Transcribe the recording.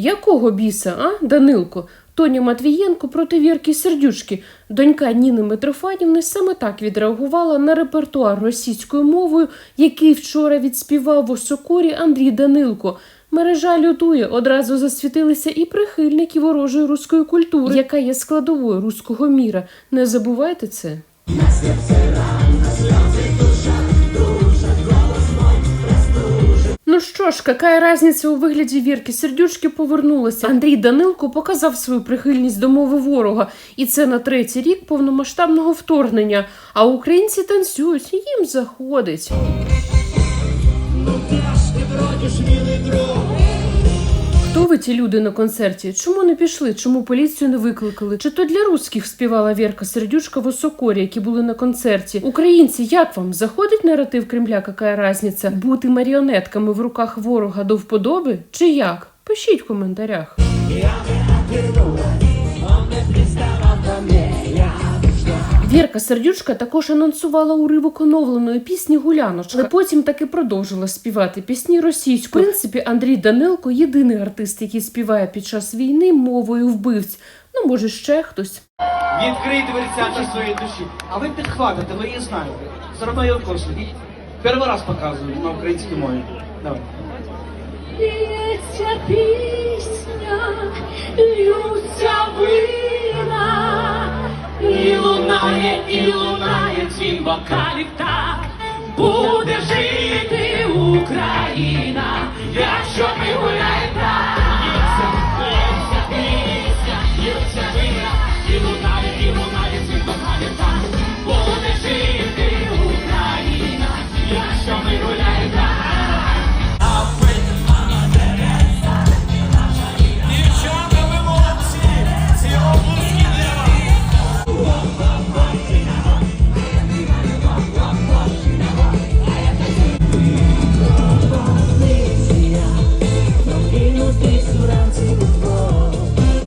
Якого біса, а, Данилко? Тоня Матвієнко проти Вірки Сердючки. Донька Ніни Митрофанівни саме так відреагувала на репертуар російською мовою, який вчора відспівав в Осокорі Андрій Данилко. Мережа лютує, одразу засвітилися і прихильники ворожої руської культури, яка є складовою руського міра. Не забувайте це. Що ж, яка разниця у вигляді Вірки Сердючки повернулися. Андрій Данилко показав свою прихильність до мови ворога, і це на третій рік повномасштабного вторгнення. А українці танцюють, їм заходить. Хто ви ті люди на концерті? Чому не пішли? Чому поліцію не викликали? Чи то для русських співала Вірка Сердючка в Осокорі, які були на концерті? Українці, як вам заходить наратив Кремля? Яка разниця? Бути маріонетками в руках ворога до вподоби? Чи як? Пишіть в коментарях. Вірка Сердючка також анонсувала уривок оновленої пісні Гуляночка, але потім таки продовжила співати пісні російською. В принципі, Андрій Данилко єдиний артист, який співає під час війни мовою вбивць. Ну, може, ще хтось. Відкрий дверцята своєї душі. А ви підхватите, ви її знаєте. Все одно я консуль. Перший раз показую на українській мові. Давай. Лється пісня, льються лунає, і лунає дзвін вокалів так. Буде жити Україна, якщо ми.